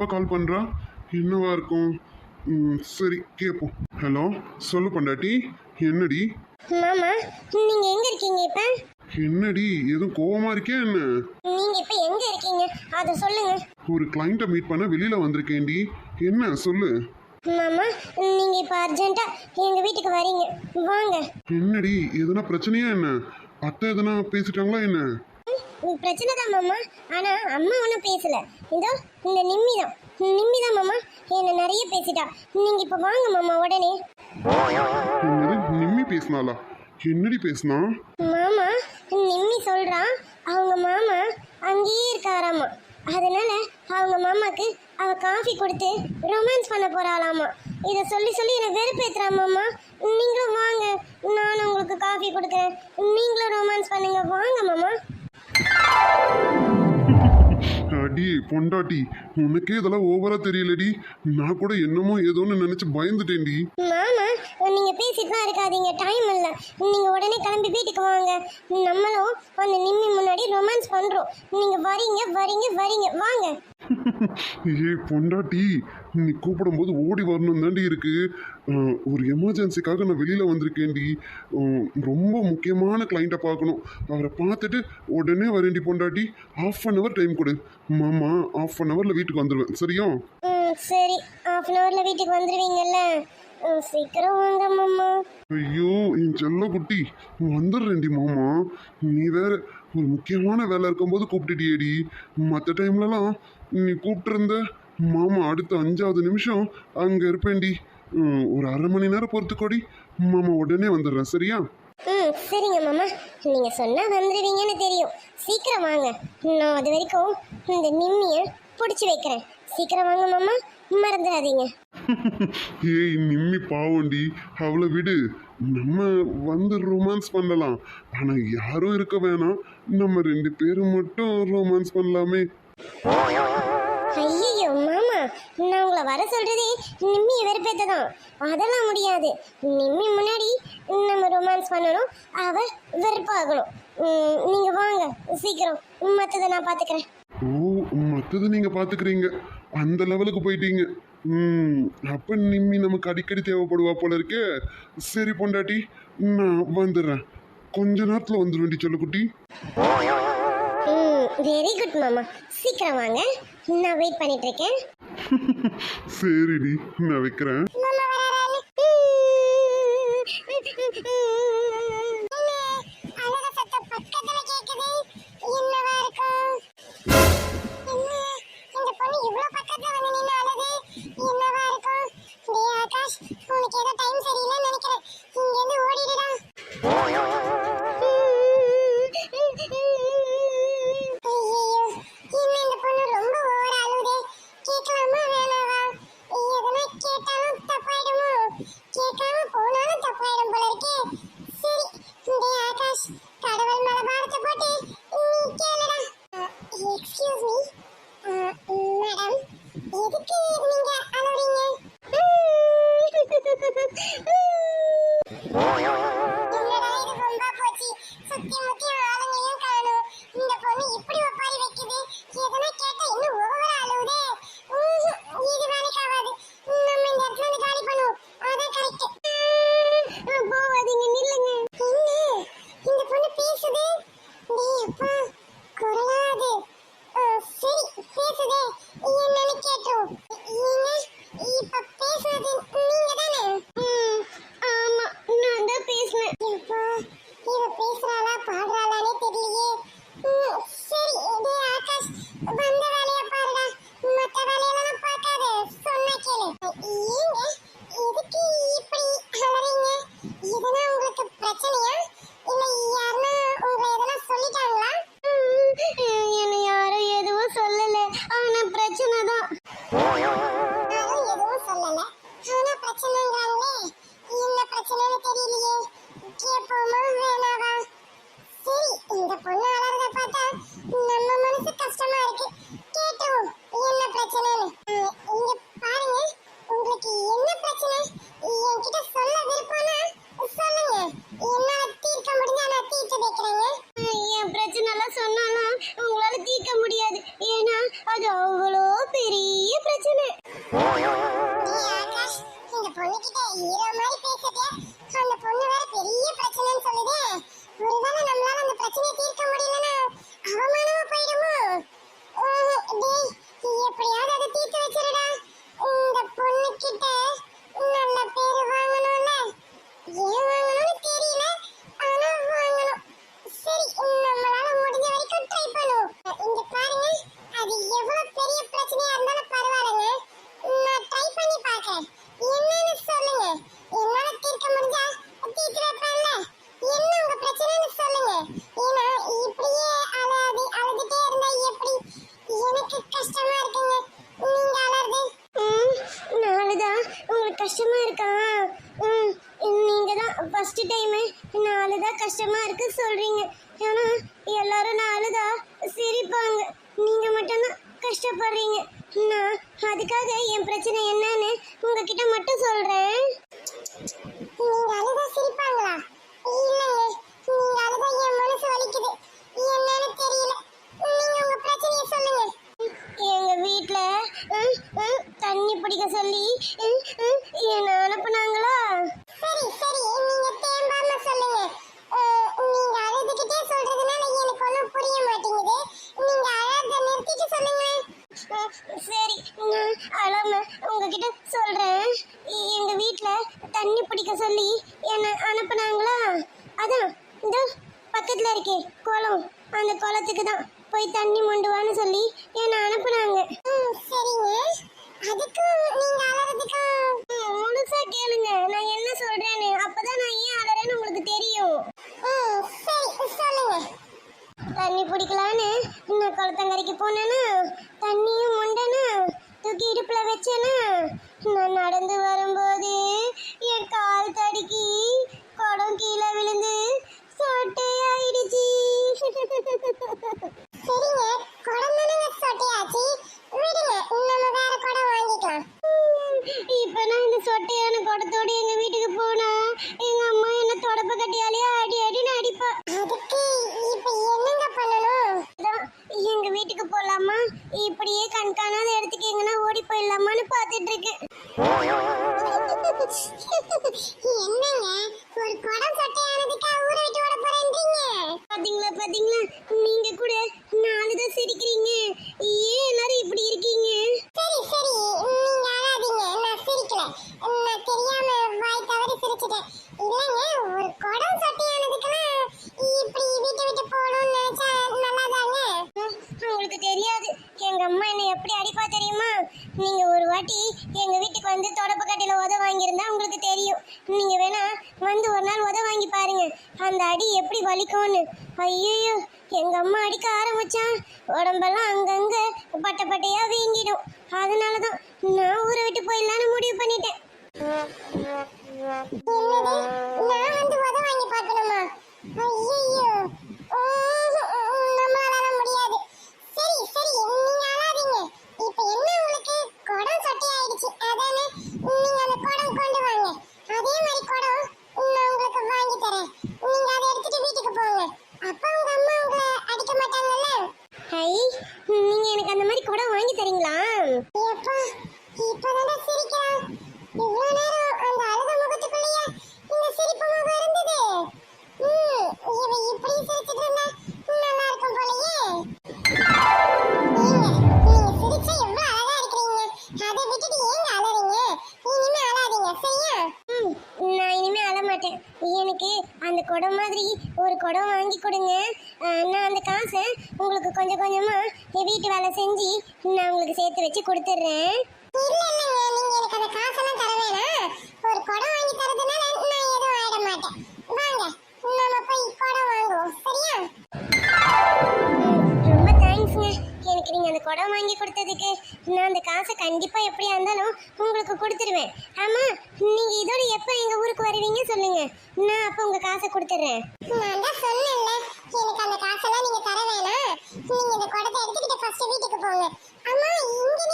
இப்போ கால் பண்ணுறா என்னவா இருக்கும்? சரி கேட்போம் ஹலோ சொல்லு பொண்டாட்டி என்னடி? மாமா நீங்க எங்க இருக்கீங்க இப்ப? என்னடி எதுவும் கோவமா இருக்கே என்ன? நீங்க இப்ப எங்க இருக்கீங்க? அத சொல்லுங்க. ஒரு கிளைண்ட்டை மீட் பண்ண வெளியில வந்திருக்கேன்டி. என்ன சொல்லு. மாமா நீங்க இப்ப அர்ஜென்ட்டா எங்க வீட்டுக்கு வரீங்க. வாங்க. என்னடி எதுனா பிரச்சனையா என்ன? அத்தை எதுனா பேசிட்டாங்களா என்ன? ம், பிரச்சனை தான் மாமா. ஆனா அம்மா ஒன்றும் பேசல. இதோ இந்த நிம்மி தான். நிம்மி தான் மாமா. என்ன நிறைய பேசிட்டா. நீங்க இப்ப வாங்க மாமா உடனே. நிம்மி பேசினாளா? என்னடி பேசினா? மாமா நிம்மி சொல்றான் அவங்க மாமா அங்கேயே இருக்காராமா. அதனால அவங்க மாமாக்கு அவ காஃபி கொடுத்து ரொமான்ஸ் பண்ண போறாளாமா. இதை சொல்லி சொல்லி என்னை வெறுப்பேத்துறா மாமா. நீங்களும் வாங்க. நானும் உங்களுக்கு காஃபி கொடுக்குறேன். நீங்களும் ரொமான்ஸ் பண்ணுங்க. வாங்க மாமா. அடி பொண்டாட்டி உனக்கே இதெல்லாம் ஓவரா தெரியலடி. நான் கூட என்னமோ ஏதோன்னு நினைச்சு பயந்துட்டேன்டி. மாமா நீங்க பேசிட்டுலாம் இருக்காதீங்க. டைம் இல்ல. நீங்க உடனே கிளம்பி வீட்டுக்கு வாங்க. நம்மளும் அந்த நிம்மி முன்னாடி ரொமான்ஸ் பண்றோம். நீங்க வரீங்க வரீங்க வரீங்க. வாங்க. ஏய் பொண்டாட்டி நீ கூப்பிடும்போது ஓடி வரணும் தாண்டி இருக்கு. ஒரு எமர்ஜென்சிக்காக நான் வெளியில வந்திருக்கேன்டி. ரொம்ப முக்கியமான கிளைண்ட்டை பார்க்கணும். அவரை பார்த்துட்டு உடனே வரேன்டி பொண்டாட்டி. ஆஃப் அன் ஹவர் டைம் கொடு. மாமா ஆஃப் அன் ஹவர்ல வீட்டுக்கு வந்துடுவேன் சரியா? சரி. ஹாஃப் அன் ஹவர்ல வீட்டுக்கு வந்துடுவீங்கல்ல சீக்கிரம் வாங்க மாமா. ஐயோ என் செல்ல குட்டி வந்துடுறேன்டி மாமா. நீ வேற ஒரு முக்கியமான வேலை இருக்கும்போது கூப்பிட்டுட்டியேடி. மற்ற டைம்லலாம் நீ கூப்பிட்டுருந்த மாமா அடுத்த அஞ்சாவது நிமிஷம் அங்கே இருப்பேன்டி. ம், ஒரு அரை மணி நேரம் பொறுத்துக்கோடி. மாமா உடனே வந்துடுறேன் சரியா? ம் சரிங்க மாமா. நீங்க சொன்னா வந்துடுவீங்கன்னு தெரியும். சீக்கிரம் வாங்க. நான் அது வரைக்கும் இந்த நிம்மியை பிடிச்சி வைக்கிறேன். சீக்கிரம் வாங்க மாமா. மறந்துடாதீங்க ஏய் நிம்மி பாவண்டி. அவளை விடு. நம்ம வந்து ரொமான்ஸ் பண்ணலாம். ஆனால் யாரும் இருக்க வேணாம். நம்ம ரெண்டு பேரும் மட்டும் ரொமான்ஸ் பண்ணலாமே. ஐயோ மாமா. நான் உங்களை வர சொல்றதே நிம்மியை வெறுப்பேத்ததான். அதெல்லாம் முடியாது. நிம்மி முன்னாடி நம்ம ரொமான்ஸ் பண்ணணும். அவ வெறுப்பாகணும். நீங்க வாங்க. சீக்கிரம். மற்றதை நான் பார்த்துக்கிறேன் ஓ மற்றது நீங்கள் பார்த்துக்கிறீங்க அந்த லெவலுக்கு போயிட்டீங்க. ம் அப்போ நிம்மி நமக்கு அடிக்கடி தேவைப்படுவா போல இருக்கே. சரி பொண்டாட்டி நான் வந்துடுறேன். கொஞ்ச நேரத்தில் வந்துடுவேண்டி சொல்லுக்குட்டி. வெரி குட் மாமா. சீக்கிரம் வாங்க. நான் வெயிட் பண்ணிட்டு இருக்கேன் சரிடி நான் வைக்கிறேன். கடவுள் மேல プラチャ என்ன அனுப்புனாங்களா? அதான் இந்த பக்கத்தில் இருக்கே குளம் அந்த குளத்துக்கு தான் போய் தண்ணி மொண்டுவான்னு சொல்லி என்ன அனுப்புனாங்க. சரிங்க. அதுக்கு நீங்க அலறதுக்கு? முழுசா கேளுங்க. நான் என்ன சொல்றேன்னு. அப்பதான் நான் ஏன் அலறேன்னு உங்களுக்கு தெரியும். சொல்லுங்க. தண்ணி பிடிக்கலான்னு நான் குளத்தங்கரைக்கு போனேன்னா தண்ணியும் முண்டனா தூக்கி இடுப்புல வச்சேன்னா நான் நடந்து வரும்போது என் கால் தடுக்கி குடம் கீழே விழுந்து சொட்டையாயிடுச்சு சரிங்க குடம் தானங்க சொட்டையாச்சு விடுங்க நம்ம வேற குடம் வாங்கிக்கலாம் இப்ப நான் இந்த சொட்டையான குடத்தோட எங்க வீட்டுக்கு போனா எங்க அம்மா என்ன தொடப்ப கட்டியாலே அடி அடின்னு அடிப்பா அதுக்கு இப்ப என்னங்க பண்ணணும் எங்க வீட்டுக்கு போலாமா இப்படியே கண் காணாத இடத்துக்கு எங்கன்னா ஓடி போயிடலாமான்னு பாத்துட்டு இருக்கேன் என்னங்க ஒரு குடம் சொட்டையானதுக்கா ஊரை விட்டு ஓட போறேன்றீங்க பாத்தீங்களா நீங்க கூட நாலு தான் சிரிக்கிறீங்க ஏன் எல்லாரும் இப்படி இருக்கீங்க சரி சரி நீங்க அழாதீங்க நான் சிரிக்கல நான் தெரியாம வாய் தவறி சிரிச்சிட்டேன் இல்லங்க ஒரு குடம் சொட்டையானதுக்கெல்லாம் இப்படி வீட்டை விட்டு போகணும்னு நினைச்சா நல்லாதாங்க உங்களுக்கு தெரியாது எங்க அம்மா என்ன எப்படி அடிப்பா தெரியுமா நீங்க ஒரு வாட்டி எங்க வீட்டுக்கு வந்து தொடப்பு கட்டையில உத வாங்கியிருந்தா உங்களுக்கு தெரியும் நீங்க வேணா வந்து ஒரு நாள் உத வாங்கி பாருங்க அந்த அடி எப்படி வலிக்கும்னு ஐயோ எங்க அம்மா அடிக்க ஆரம்பிச்சா உடம்பெல்லாம் அங்கங்க பட்டை பட்டையா வீங்கிடும். அதனாலதான் நான் ஊரை விட்டு போயிடலான்னு முடிவு பண்ணிட்டேன். நான் வந்து உத வாங்கி பார்க்கணுமா? ஐயோ நம்மளால முடியாது சரி சரி நீங்க அழாதீங்க இப்போ என்ன உங்களுக்கு குடம் சொட்டி ஆயிடுச்சு அதானே நீங்க அந்த குடம் கொண்டு வாங்க அதே மாதிரி குடம் நான் உங்களுக்கு வாங்கி தரேன் நீங்க அதை எடுத்துட்டு வீட்டுக்கு போங்க அப்ப உங்க அம்மா உங்களை அடிக்க மாட்டாங்கல்ல ஹை நீங்க எனக்கு அந்த தரீங்களா எப்பா இப்பதான் சிரிக்கிறான் இவ்வளவு நேரம் அந்த அழுத முகத்துக்குள்ளேயே இந்த சிரிப்பு முகம் இருந்தது ம், இவ இப்படி சிரிச்சிட்டு இருந்தா நல்லா இருக்கும் போலயே ஏங்க, நீங்க சிரிச்சா எவ்வளவு அழகா இருக்கிறீங்க. அதை விட்டுட்டு ஏங்க அழறீங்க? இனிமே அழாதீங்க, சரியா? நான் இனிமே அழ மாட்டேன் எனக்கு அந்த குடம் மாதிரி ஒரு குடம் வாங்கி கொடுங்க நான் அந்த காசை உங்களுக்கு கொஞ்சம் கொஞ்சமா வீட்டு வேலை செஞ்சு வச்சு கொடுத்துட்றேன் இல்ல இல்லங்க நீங்க எனக்கு அந்த காசெல்லாம் தர வேணாம். ஒரு குடம் வாங்கி தரதுனால நான் எதுவும் ஆயிட மாட்டேன். வாங்க நாம போய் குடம் வாங்குவோம். சரியா? ரொம்ப தேங்க்ஸ்ங்க எனக்கு நீங்க அந்த குடம் வாங்கி கொடுத்ததுக்கு நான் அந்த காசை கண்டிப்பா எப்படியா இருந்தாலும் உங்களுக்கு கொடுத்துருவேன். ஆமா நீங்க இதோட எப்ப எங்க ஊருக்கு வருவீங்க சொல்லுங்க. நான் அப்ப உங்க காசை கொடுத்துறேன். நான் தான் சொன்னேன்ல எனக்கு அந்த காசெல்லாம் நீங்க தர வேணாம். நீங்க இந்த குடத்தை எடுத்துக்கிட்டு ஃபர்ஸ்ட் வீட்டுக்கு போங்க அம்மா இங்க நிக்கிறீங்க எங்க இருக்கு உங்க வீடு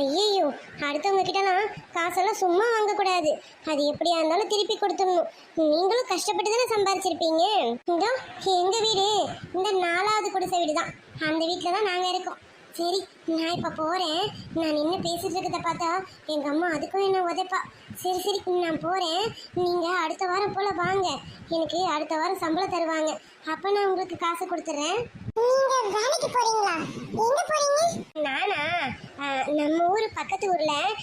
ஐயோ அடுத்தவங்க கிட்டலாம் காசெல்லாம் சும்மா வாங்கக்கூடாது. அது எப்படியா இருந்தாலும் திருப்பி கொடுத்துடணும். நீங்களும் கஷ்டப்பட்டு தானே சம்பாரிச்சிருப்பீங்க? இதோ எங்கள் வீடு. இந்த நாலாவது குடிசை வீடு தான் அந்த வீட்டில் தான் நாங்கள் இருக்கோம். சரி நான் இப்போ போகிறேன் நான் நின்று பேசிட்டு இருக்கிறத பார்த்தா எங்கள் அம்மா அதுக்கும் என்ன உதைப்பா. சரி சரி நான் போகிறேன் நீங்கள் அடுத்த வாரம் போல் வாங்க. எனக்கு அடுத்த வாரம் சம்பளம் தருவாங்க. அப்போ நான் உங்களுக்கு காசு கொடுத்துட்றேன் நீங்கள் வேலைக்கு போகிறீங்களா எங்கே போகிறீங்க நானா? நம்ம ஊர் பக்கத்து ஊரில்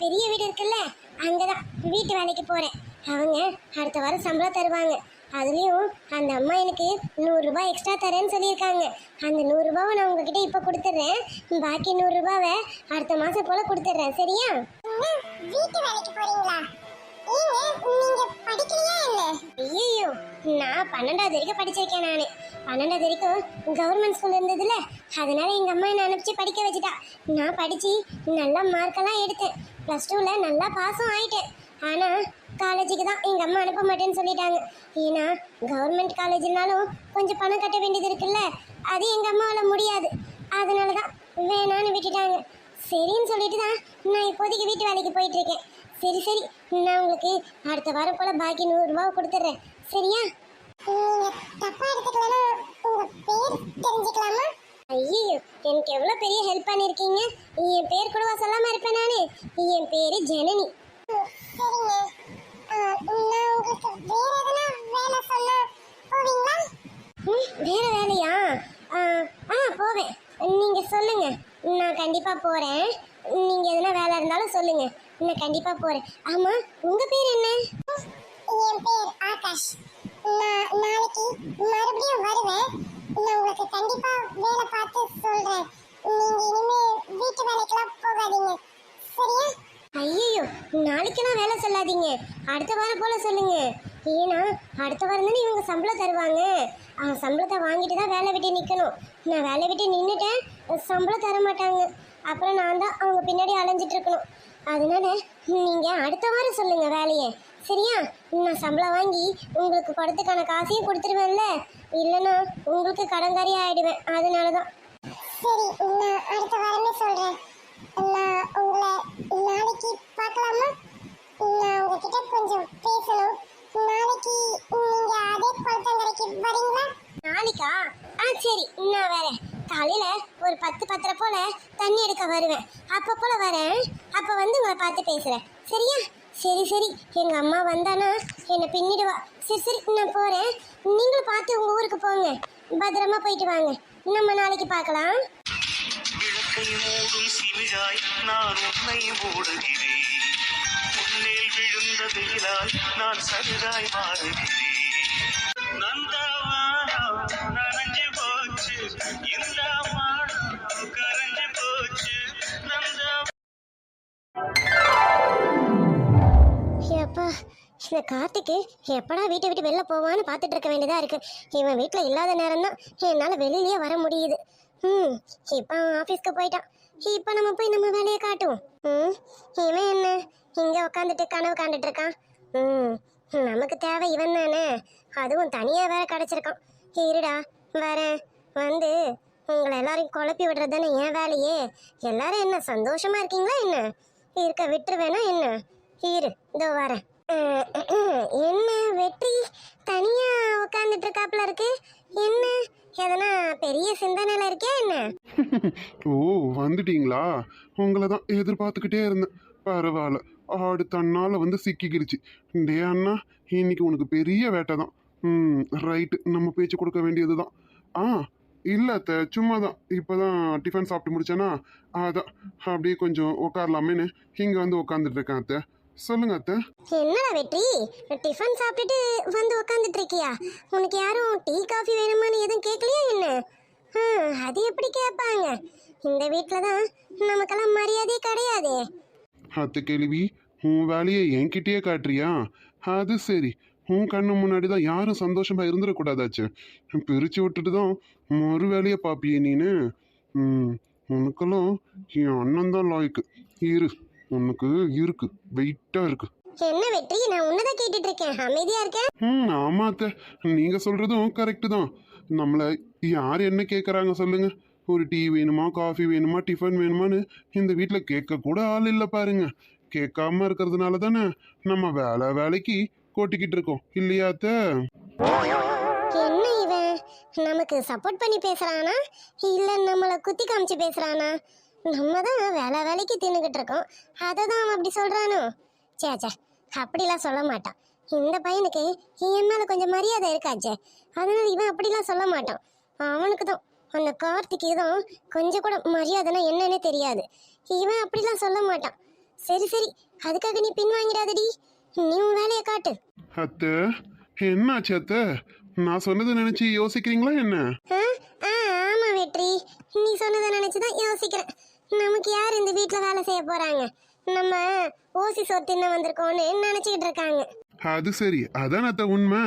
பெரிய வீடு இருக்குல்ல அங்கே தான் வீட்டு வேலைக்கு போகிறேன் அவங்க அடுத்த வாரம் சம்பளம் தருவாங்க. அதுலேயும் அந்த அம்மா எனக்கு நூறுரூபா எக்ஸ்ட்ரா தரேன்னு சொல்லியிருக்காங்க. அந்த நூறுரூபாவை நான் உங்ககிட்ட இப்போ கொடுத்துட்றேன் பாக்கி நூறுரூபாவை அடுத்த மாதம் போல் கொடுத்துட்றேன் சரியா? வீட்டு வேலைக்கு போகிறீங்களா நீங்க ஐயோ நான் பன்னெண்டாவது வரைக்கும் படிச்சிருக்கேன் நான். பன்னெண்டாவது வரைக்கும் கவர்மெண்ட் ஸ்கூல் இருந்ததுல அதனால எங்க அம்மா என்ன அனுப்பிச்சு படிக்க வச்சுட்டா. நான் படிச்சு நல்ல மார்க்கெல்லாம் எடுத்தேன். ப்ளஸ் டூவில் நல்லா பாஸும் ஆயிட்டேன். ஆனால் காலேஜுக்கு தான் எங்கள் அம்மா அனுப்ப மாட்டேன்னு சொல்லிட்டாங்க. ஏன்னா கவர்மெண்ட் காலேஜ்னாலும் கொஞ்சம் பணம் கட்ட வேண்டியது இருக்குல்ல அது எங்கள் அம்மாவால் முடியாது. அதனால தான் வேணான்னு விட்டுட்டாங்க. சரின்னு சொல்லிட்டு தான் நான் இப்போதைக்கு வீட்டு வேலைக்கு போயிட்டுருக்கேன் சரி சரி. நான் உங்களுக்கு அடுத்த வாரம் போல் பாக்கி நூறுரூவா கொடுத்துட்றேன் சரியா? நீங்க தப்பா எடுத்துக்கலனா உங்க பேர் தெரிஞ்சுக்கலாமா? ஐயோ எனக்கு எவ்வளவு பெரிய ஹெல்ப் பண்ணிருக்கீங்க? என் பேர் கூடவா சொல்லாம இருப்பேன் நானு. என் பேரு ஜனனி. சரிங்க. நான் உங்களுக்கு வேற எதனா வேலை சொன்னா போவீங்களா? வேற வேலையா? ஆ போவேன். நீங்க சொல்லுங்க. நான் கண்டிப்பா போறேன். நீங்க எதனா வேலை இருந்தாலும் சொல்லுங்க. நான் கண்டிப்பா போறேன். ஆமா உங்க பேர் என்ன? என் பேர் ஆகாஷ். நான் நாளைக்கு மறுபடியும் வருவேன். நான் உங்களுக்கு கண்டிப்பா வேலை பார்த்து சொல்றேன். நீங்க இனிமே வீட்டு வேலைக்கெல்லாம் போகாதீங்க. சரியா? ஐயோ நாளைக்கெல்லாம் வேலை சொல்லாதீங்க. அடுத்த வாரம் போல சொல்லுங்க. ஏன்னா அடுத்த வாரம் தானே இவங்க சம்பளம் தருவாங்க. அவன் சம்பளத்தை வாங்கிட்டு தான் வேலை விட்டு நிற்கணும் நான் வேலை விட்டு நின்றுட்டேன் சம்பளம் தர மாட்டாங்க. அப்புறம் நான் தான் அவங்க பின்னாடி அலைஞ்சிட்டு இருக்கணும். அதனால நீங்கள் அடுத்த வாரம் சொல்லுங்கள் வேலையை. சரியா? நான் சம்பளம் வாங்கி உங்களுக்கு படத்துக்கான காசையும் கொடுத்துருவேன்ல? இல்லைன்னா உங்களுக்கு கடன்காரி ஆயிடுவேன். அதனால தான் சரி நான் அடுத்த வாரமே சொல்றேன். நான் உங்களை நாளைக்கு பார்க்கலாமா? நான் உங்ககிட்ட கொஞ்சம் பேசணும். நாளைக்கு நீங்க அதே குளத்தங்கரைக்கு வரீங்களா? நாளைக்கா? ஆ சரி நான் வரேன். காலையில ஒரு பத்து பத்தரை போல தண்ணி எடுக்க வருவேன். அப்ப போல வரேன். அப்ப வந்து உங்களை பார்த்து பேசுறேன். சரியா? சரி சரி. எங்கள் அம்மா வந்தானா என்னை பின்னிடுவா. சரி சரி நான் போகிறேன் நீங்களும் பார்த்து உங்கள் ஊருக்கு போங்க. பத்திரமா போயிட்டு வாங்க. நம்ம நாளைக்கு பார்க்கலாம். விளக்கை மூடும் சிவிழாய் நான் உன்னை மூடுகிறேன். உன்மேல் விழுந்த வெயிலாய் நான் சருகாய் மாறுகிறேன். நந்தா இந்த கார்த்திக்கு எப்படா வீட்டை விட்டு வெளில போவான்னு பார்த்துட்டு இருக்க வேண்டியதாக இருக்குது இவன் வீட்டில் இல்லாத நேரம் தான் என்னால் வெளியிலேயே வர முடியுது. ம் இப்போ ஆஃபீஸ்க்கு போயிட்டான். இப்போ நம்ம போய் நம்ம வேலையை காட்டுவோம். ம் இவன் என்ன? இங்கே உட்காந்துட்டு கனவு காண்டுட்டு இருக்கான். ம் நமக்கு தேவை இவன் தானே? அதுவும் தனியாக வேற கிடச்சிருக்கான். இருடா வரேன். வந்து உங்களை எல்லாரையும் குழப்பி விடுறது தானே என் வேலையே? எல்லாரும் என்ன சந்தோஷமா இருக்கீங்களா என்ன? இருக்க விட்டுருவேனா என்ன? இரு இதோ வரேன். என்ன வெற்றி தனியா உட்காந்துட்டு இருக்காப்ல இருக்கு? என்ன? எதனா பெரிய சிந்தனையில இருக்கே என்ன? ஓ வந்துட்டீங்களா? உங்களை தான் எதிர்பார்த்துக்கிட்டே இருந்தேன். பரவாயில்ல ஆடு தன்னால் வந்து சிக்கிக்கிடுச்சு. டே அண்ணா இன்னைக்கு உனக்கு பெரிய வேட்டை தான் ம் ரைட்டு நம்ம பேச்சு கொடுக்க வேண்டியது தான் ஆ இல்லை த சும்மா தான் இப்போ தான் டிஃபன் சாப்பிட்டு முடிச்சேன்னா அதான் அப்படியே கொஞ்சம் உட்காரலாமேன்னு இங்கே வந்து உட்காந்துட்டு இருக்கேன் அத்தை. சொல்லுங்க அத்தை. என்னடா வெற்றி? டிஃபன் சாப்பிட்டுட்டு வந்து உட்காந்துட்டு இருக்கியா உனக்கு யாரும் டீ காஃபி வேணுமான்னு எதுவும் கேட்கலையா என்ன? அது எப்படி கேட்பாங்க? இந்த வீட்டில் தான் நமக்கெல்லாம் மரியாதையே கிடையாதே. அத்தை கேள்வி உன் வேலையை என்கிட்டயே காட்டுறியா? அது சரி. உன் கண்ணு முன்னாடி தான் யாரும் சந்தோஷமா இருந்துடக்கூடாதாச்சு. பிரிச்சு விட்டுட்டு தான் மறு வேலையை பாப்பியே நீனு? ம் உனக்கெல்லாம் என் அண்ணன் தான் லாய்க்கு. இரு. உனக்கு இருக்கு வெயிட்டா இருக்கு. என்ன வெற்றி? நான் உன்னதான் கேட்டுட்டு இருக்கேன் அமைதியா இருக்கேன் ம் ஆமா அத்தை. நீங்க சொல்றதும் கரெக்டு தான். நம்மளை யார் என்ன கேட்குறாங்க சொல்லுங்க? ஒரு டீ வேணுமா காஃபி வேணுமா டிஃபன் வேணுமான்னு இந்த வீட்டில் கேட்க கூட ஆள் இல்லை பாருங்க. கேட்காம இருக்கிறதுனால தானே நம்ம வேலை வேலைக்கு கொட்டிக்கிட்டு இருக்கோம். இல்லையா அத்தை? என்ன இவன்? நமக்கு சப்போர்ட் பண்ணி பேசுறானா? இல்ல நம்மள குத்தி காமிச்சு பேசுறானா? நம்ம தான் வேலை வேலைக்கு தின்னுகிட்டு இருக்கோம். அதை தான் அவன் அப்படி சொல்றானோ? சே சே அப்படிலாம் சொல்ல மாட்டான். இந்த பையனுக்கு என் மேல கொஞ்சம் மரியாதை இருக்காச்சே அதனால இவன் அப்படிலாம் சொல்ல மாட்டான். அவனுக்கு தான் அந்த கார்த்திக்கு தான் கொஞ்சம் கூட மரியாதைனா என்னன்னே தெரியாது. இவன் அப்படிலாம் சொல்ல மாட்டான். சரி சரி அதுக்காக நீ பின் வாங்கிடாதடி. நீ உன் வேலையை காட்டு. அத்தை என்னாச்சு அத்தை? நான் சொன்னதை நினைச்சு யோசிக்கிறீங்களா என்ன? ஆமா வெற்றி. நீ சொன்னதை நினைச்சு தான் யோசிக்கிறேன். நமக்கு யார் இந்த வீட்டில் வேலை செய்ய போறாங்க? நம்ம ஓசி சோறு தின்ன வந்திருக்கோம்னு நினச்சிக்கிட்டு இருக்காங்க. அது சரி. அதான் அத்தை உண்மை.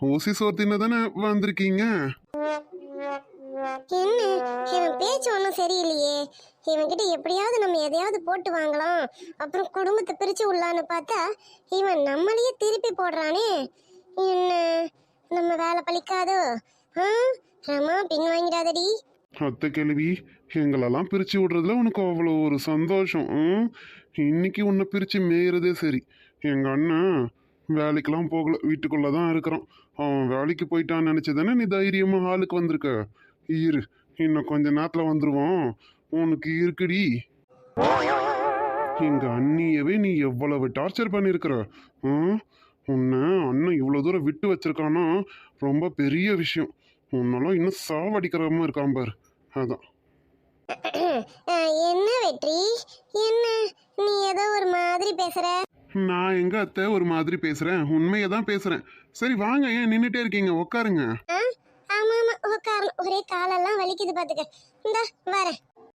ஓசி சோர் தின்ன தானே வந்திருக்கீங்க? என்ன? இவன் பேச்சு ஒன்றும் சரியில்லையே. இவன்கிட்ட எப்படியாவது நம்ம எதையாவது போட்டு வாங்கலாம். அப்புறம் குடும்பத்தை பிரிச்சு விடலான்னு பார்த்தா இவன் நம்மளையே திருப்பி போடுறானே. என்ன? நம்ம வேலை பழிக்காதோ? ஆ? ரமா பின் வாங்கிடாதடி. அத்தை கேள்வி எங்களெல்லாம் பிரித்து விடுறதுல உனக்கு அவ்வளோ ஒரு சந்தோஷம். ம்? இன்னைக்கு உன்னை பிரித்து மேயிறதே சரி. எங்கள் அண்ணன் வேலைக்கெல்லாம் போகல. வீட்டுக்குள்ளே தான் இருக்கிறான். அவன் வேலைக்கு போயிட்டான்னு நினச்சதானே நீ தைரியமாக ஆளுக்கு வந்திருக்க? இரு இன்னும் கொஞ்ச நேரத்தில் வந்துடுவான் உனக்கு இருக்குடி. எங்கள் அண்ணியவே நீ எவ்வளவு டார்ச்சர் பண்ணியிருக்கிற ம்? உன்னை அண்ணன் இவ்வளோ தூரம் விட்டு வச்சிருக்கான்னா ரொம்ப பெரிய விஷயம். உன்னெல்லாம் இன்னும் சாவடிக்கிறமா இருக்கான் பாரு. அதான். என்ன வெற்றி? என்ன? நீ ஏதோ ஒரு மாதிரி பேசுற. நான் எங்க அத்தை ஒரு மாதிரி பேசுறேன். உண்மையை தான் பேசுறேன். சரி வாங்க. ஏன் நின்றுட்டே இருக்கீங்க? உட்காருங்க ஆமா ஆமா உட்காரணும் ஒரே காலெல்லாம் வலிக்குது பாத்துக்க. இந்தா வரேன்.